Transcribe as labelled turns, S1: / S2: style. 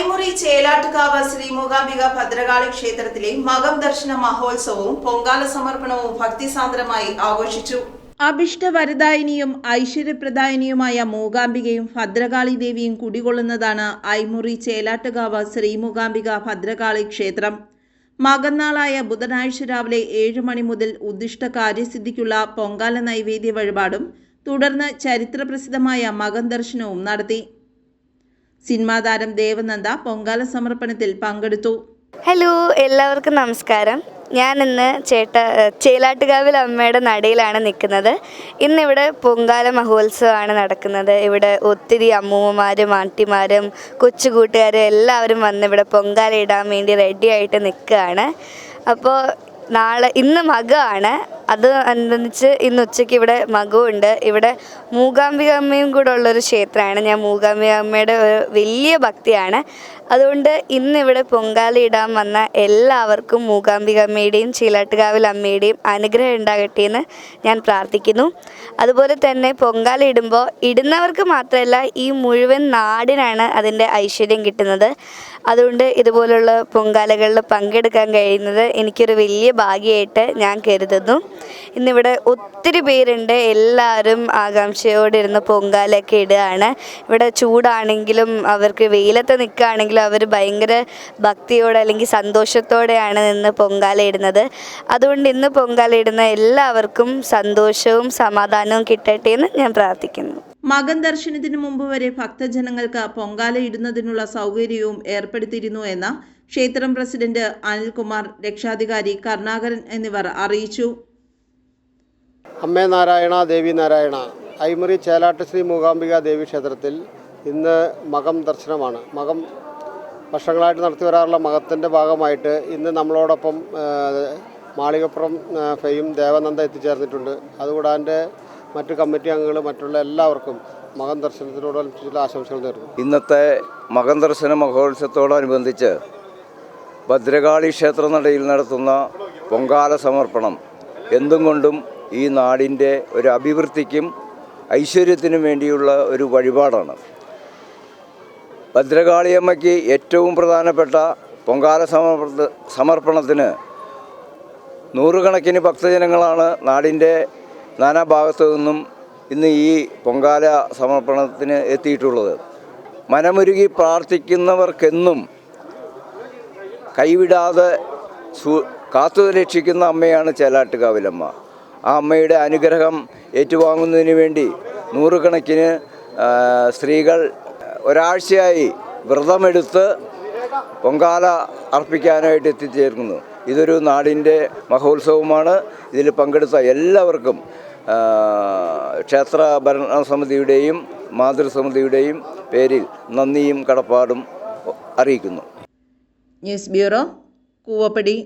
S1: ഐമുറി ചേലാട്ടുകാവ് ശ്രീ മൂകാംബിക ഭദ്രകാളി ക്ഷേത്രത്തിലെ മകം ദർശന മഹോത്സവവും പൊങ്കാല സമർപ്പണവും ഭക്തിസാന്ദ്രമായി ആഘോഷിച്ചു. അഭിഷ്ടവരദായിനിയും ഐശ്വര്യപ്രദായിനിയുമായ മൂകാംബികയും ഭദ്രകാളി ദേവിയും കുടികൊള്ളുന്നതാണ് ഐമുറി ചേലാട്ടുകാവ് ശ്രീ മൂകാംബിക ഭദ്രകാളി ക്ഷേത്രം. മകന്നാളായ ബുധനാഴ്ച രാവിലെ ഏഴ് മണി മുതൽ ഉദ്ദിഷ്ട കാര്യസിദ്ധിക്കുള്ള പൊങ്കാല നൈവേദ്യ വഴിപാടും തുടർന്ന് ചരിത്രപ്രസിദ്ധമായ മകൻ ദർശനവും നടത്തി. സിനിമാ താരം ദേവനന്ദ പൊങ്കാല സമർപ്പണത്തിൽ പങ്കെടുത്തു.
S2: ഹലോ എല്ലാവർക്കും നമസ്കാരം. ഞാൻ ഇന്ന് ചേട്ട ചേലാട്ടുകാവിൽ അമ്മയുടെ നടയിലാണ് നിൽക്കുന്നത്. ഇന്നിവിടെ പൊങ്കാല മഹോത്സവമാണ് നടക്കുന്നത്. ഇവിടെ ഒത്തിരി അമ്മൂമ്മമാരും ആട്ടിമാരും കൊച്ചുകൂട്ടുകാരും എല്ലാവരും വന്ന് ഇവിടെ പൊങ്കാല ഇടാൻ വേണ്ടി റെഡിയായിട്ട് നിൽക്കുകയാണ്. അപ്പോൾ നാളെ ഇന്ന് മകമാണ് അത് അനുബന്ധിച്ച് ഇന്ന് ഉച്ചയ്ക്ക് ഇവിടെ മകുണ്ട് ഇവിടെ മൂകാംബിക അമ്മയും കൂടെ ഉള്ളൊരു ക്ഷേത്രമാണ്. ഞാൻ മൂകാംബിക അമ്മയുടെ ഒരു വലിയ ഭക്തിയാണ്. അതുകൊണ്ട് ഇന്ന് ഇവിടെ പൊങ്കാല ഇടാൻ വന്ന എല്ലാവർക്കും മൂകാംബിക അമ്മയുടെയും ചീലാട്ടുകാവിൽ അമ്മയുടെയും അനുഗ്രഹം ഉണ്ടാകട്ടെ എന്ന് ഞാൻ പ്രാർത്ഥിക്കുന്നു. അതുപോലെ തന്നെ പൊങ്കാല ഇടുമ്പോൾ ഇടുന്നവർക്ക് മാത്രമല്ല ഈ മുഴുവൻ നാടിനാണ് അതിന്റെ ഐശ്വര്യം കിട്ടുന്നത്. അതുകൊണ്ട് ഇതുപോലുള്ള പൊങ്കാലകളിൽ പങ്കെടുക്കാൻ കഴിയുന്നത് എനിക്കൊരു വലിയ ഭാഗ്യമായിട്ട് ഞാൻ കരുതുന്നു. ഇന്നിവിടെ ഒത്തിരി പേരുണ്ട്. എല്ലാവരും ആകാംക്ഷയോടെ ഇരുന്ന് പൊങ്കാലൊക്കെ ഇടുകയാണ്. ഇവിടെ ചൂടാണെങ്കിലും അവർക്ക് വെയിലത്ത് നിൽക്കുകയാണെങ്കിലും അവർ ഭയങ്കര ഭക്തിയോടെ അല്ലെങ്കിൽ സന്തോഷത്തോടെയാണ് നിന്ന് പൊങ്കാല ഇടുന്നത്. അതുകൊണ്ട് ഇന്ന് പൊങ്കാല ഇടുന്ന എല്ലാവർക്കും സന്തോഷവും സമാധാനവും കിട്ടട്ടെ എന്ന് ഞാൻ പ്രാർത്ഥിക്കുന്നു.
S1: മകൻ ദർശനത്തിന് മുമ്പ് വരെ ഭക്തജനങ്ങൾക്ക് പൊങ്കാല ഇടുന്നതിനുള്ള സൗകര്യവും ഏർപ്പെടുത്തിയിരുന്നു എന്ന ക്ഷേത്രം പ്രസിഡന്റ് അനിൽകുമാർ രക്ഷാധികാരി കരുണാകരൻ എന്നിവർ അറിയിച്ചു.
S3: അമ്മേ നാരായണ ദേവി നാരായണ ഐമുറി ചേലാട്ട് ശ്രീ മൂകാംബിക ദേവി ക്ഷേത്രത്തിൽ ഇന്ന് മകം ദർശനമാണ്. മകം വർഷങ്ങളായിട്ട് നടത്തി വരാറുള്ള മകത്തിന്റെ ഭാഗമായിട്ട് ഇന്ന് നമ്മളോടൊപ്പം മാളികപ്പുറം ഫെയും ദേവനന്ദ എത്തിച്ചേർന്നിട്ടുണ്ട്. അതുകൂടാതെ മറ്റു കമ്മിറ്റി അംഗങ്ങൾ മറ്റുള്ള എല്ലാവർക്കും മകം ദർശനത്തിനോടനുബന്ധിച്ചുള്ള ആശംസകൾ നേരുന്നു.
S4: ഇന്നത്തെ മകൻ ദർശന മഹോത്സവത്തോടനുബന്ധിച്ച് ഭദ്രകാളി ക്ഷേത്രനടയിൽ നടത്തുന്ന പൊങ്കാല സമർപ്പണം എന്തും കൊണ്ടും ഈ നാടിന്റെ ഒരു അഭിവൃദ്ധിക്കും ഐശ്വര്യത്തിനും വേണ്ടിയുള്ള ഒരു വഴിപാടാണ്. ഭദ്രകാളിയമ്മയ്ക്ക് ഏറ്റവും പ്രധാനപ്പെട്ട പൊങ്കാല സമർപ്പ സമർപ്പണത്തിന് നൂറുകണക്കിന് ഭക്തജനങ്ങളാണ് നാടിന്റെ നാനാഭാഗത്തു നിന്നും ഇന്ന് ഈ പൊങ്കാല സമർപ്പണത്തിന് എത്തിയിട്ടുള്ളത്. മനമുരുകി പ്രാർത്ഥിക്കുന്നവർക്കെന്നും കൈവിടാതെ സു കാത്തു രക്ഷിക്കുന്ന അമ്മയാണ് ചേലാട്ടുകാവിലമ്മ. ആ അമ്മയുടെ അനുഗ്രഹം ഏറ്റുവാങ്ങുന്നതിന് വേണ്ടി നൂറുകണക്കിന് സ്ത്രീകൾ ഒരാഴ്ചയായി വ്രതമെടുത്ത് പൊങ്കാല അർപ്പിക്കാനായിട്ട് എത്തിച്ചേർക്കുന്നു ഇതൊരു നാടിന്റെ മഹോത്സവമാണ്. ഇതിൽ പങ്കെടുത്ത എല്ലാവർക്കും ക്ഷേത്ര ഭരണസമിതിയുടെയും മാതൃസമിതിയുടെയും പേരിൽ നന്ദിയും കടപ്പാടും അറിയിക്കുന്നു.
S1: News bureau Koovappady.